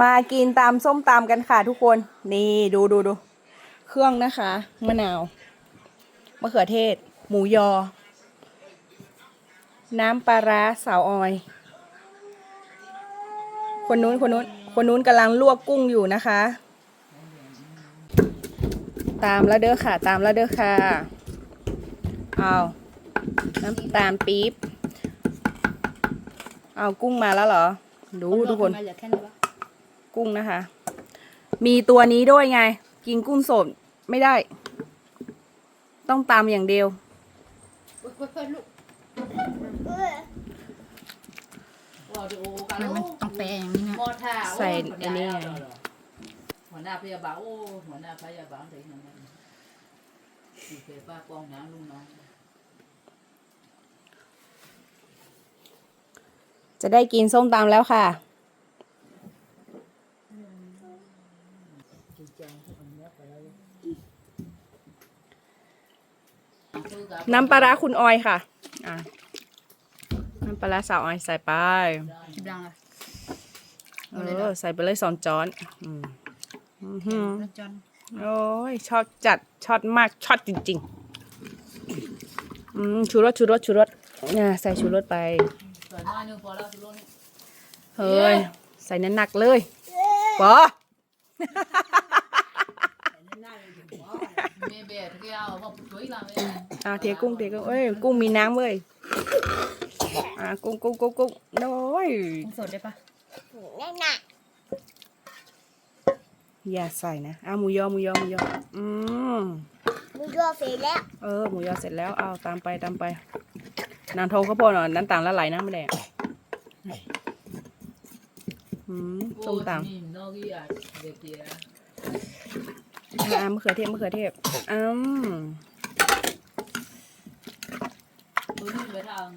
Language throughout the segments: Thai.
มากินตามส้มตำกันค่ะทุกคน นี่ดูดูดู เครื่องนะคะ มะนาว มะเขือเทศ หมูยอ น้ำปลาร้าสาวออย คนนู้นคนนู้นคนนู้นกำลังลวกกุ้งอยู่นะคะ ตามแล้วเด้อค่ะ ตามแล้วเด้อค่ะ เอาน้ำตาลปี๊บ เอากุ้งมาแล้วเหรอ ดูทุกคนมาเหลือแค่นี้วะ กุ้งนะคะ มีตัวนี้ด้วยไง กินกุ้งสดไม่ได้ ต้องตามอย่างเดียว มันมันต้องแปลงนี้นะใส่อันนี้ไง หัวหน้าพยาบาลโอ้หัวหน้าพยาบาลถึงนั้นอยู่เป้าป้องน้ำลุงน้องจะได้กินส้มตำแล้วค่ะ น้ำปลาร้าคุณออยค่ะ อะ น้ำปลาร้าสาวออยใส่ไปคิดดังอะเออ ใส่ไปเลยสองช้อนอืมอื้อหือแล้วจอนโอ้ยชอบจัดช็อตมากช็อตจริงๆ อืม ชูรสชูรสชูรสเนี่ยใส่ชูรสไป ส่วนน้อยนึงพอแล้วทุกคนเฮ้ย ใส่น้ำหนักเลยปอ เมเบะที่เอาพอช่วยเราเลยอ่าเทกุ้งเทกุ้งเอ้ยกุ้งมีน้ำเว้ยอ่ากุ้งกุ้งกุ้งกุ้งโอ้ยกุ้งสดได้ปะอย่าใส่นะอ่าหมูยอหมูยอหมูยออืมมึงก็เสร็จแล้ว เออหมูยอเสร็จแล้วเอาตามไปตามไปนานโทก็พอหน่อยน้ำตาลละลายนะไม่ได้อืมส้มตำนี่นอกอีอะเด็กเดีย อ่ามะเขือเทศมะเขือเทศอืมตัวนี้ไปทาง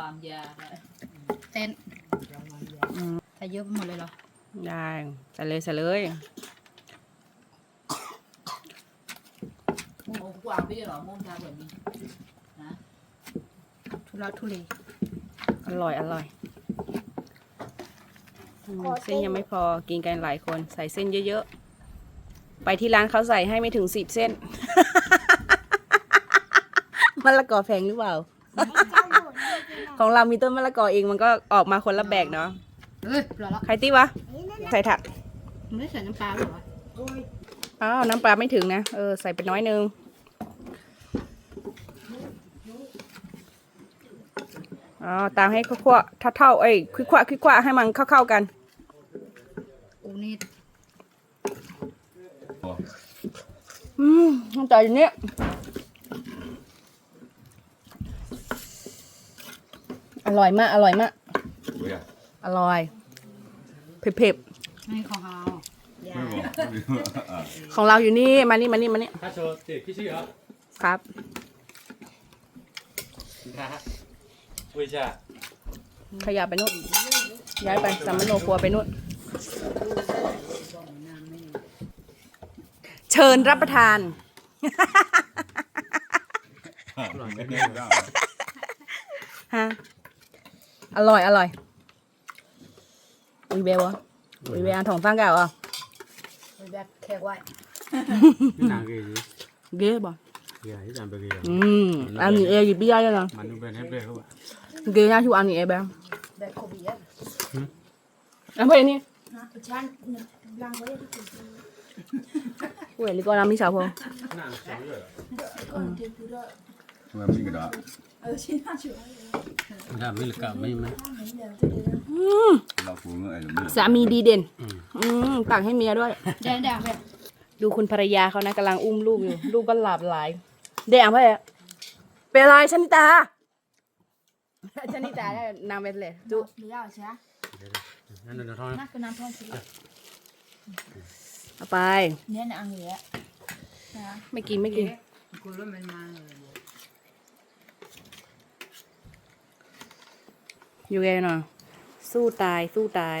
วางยาเต้นใส่เยอะไปหมดเลยเหรอ ได้ใส่เลยใส่เลยมุ้งกวางพี่หรอมุ้งทางแบบนี้นะทุลักทุเลอร่อยอร่อย อืมเส้นยังไม่พอกินกันหลายคนใส่เส้นเยอะๆ ไปที่ร้านเขาใส่ให้ไม่ถึงสิบเส้นมะละกอแพงหรือเปล่า ของเรามีต้นมะละกอเองมันก็ออกมาคนละแบกเนาะเอ้ยเหรอละใครตีวะ ใส่ถักมันไม่ได้ใส่น้ำปลาเหรอวะอ้าวน้ำปลาไม่ถึงนะ เออ ใส่ไปน้อยนึงอ๋อตามให้คั่วๆเท่าๆเอ้ยควิกๆควิกๆให้มันเข้าๆกัน กูนี่ อืมแต่อย่างนี้อร่อยมาก อร่อยมาก อร่อย เผ็ด ไม่ของเฮา ๆ ของเราอยู่นี่ มานี่ มานี่ มานี่ 他说对，必须要 ครับ 你看，问一下， ขยับไปนู่น ย้ายไปสัมมโนครัวไปนู่น ชิญรับประทาน ฮะ อร่อย อร่อย อุ้ยเบลวะอุ้ยเบลอันถองตั้งเก่าอะ We're back, can't wait. นางเกย์เก๋บ่เกย์ที่จำไปเกย์อืมอันนี้เอหยิบพี่ยายแล้วนะมันดูเป็นเฮปเบ้เขาอะเก๋ยาชูอันนี้เอแบง Back over here. อันเพลงนี้ Huh? It's one, blank way. กูเห็นลิโกน้ำว้าม่ละกะไม่ไหมเราฟูงไอ้ละมือสามีดีเด่น อืมตักให้เมียด้วย แดงแดงแบบดูคุณภรรยาเขานะกำลังอุ้มลูกอยู่ ลูกก็หลับหลาย แดงไปอะเป็นไรชนิตาชนิตาได้นางเป็นเลยดูหรือเอาใช่ไนั่นน้นน้ำท่อมสิ ไป เนี่ยนะอังเหลือไม่กินไม่กินกูรู้มันมาเลยอยู่ไงเนาะสู้ตายสู้ตาย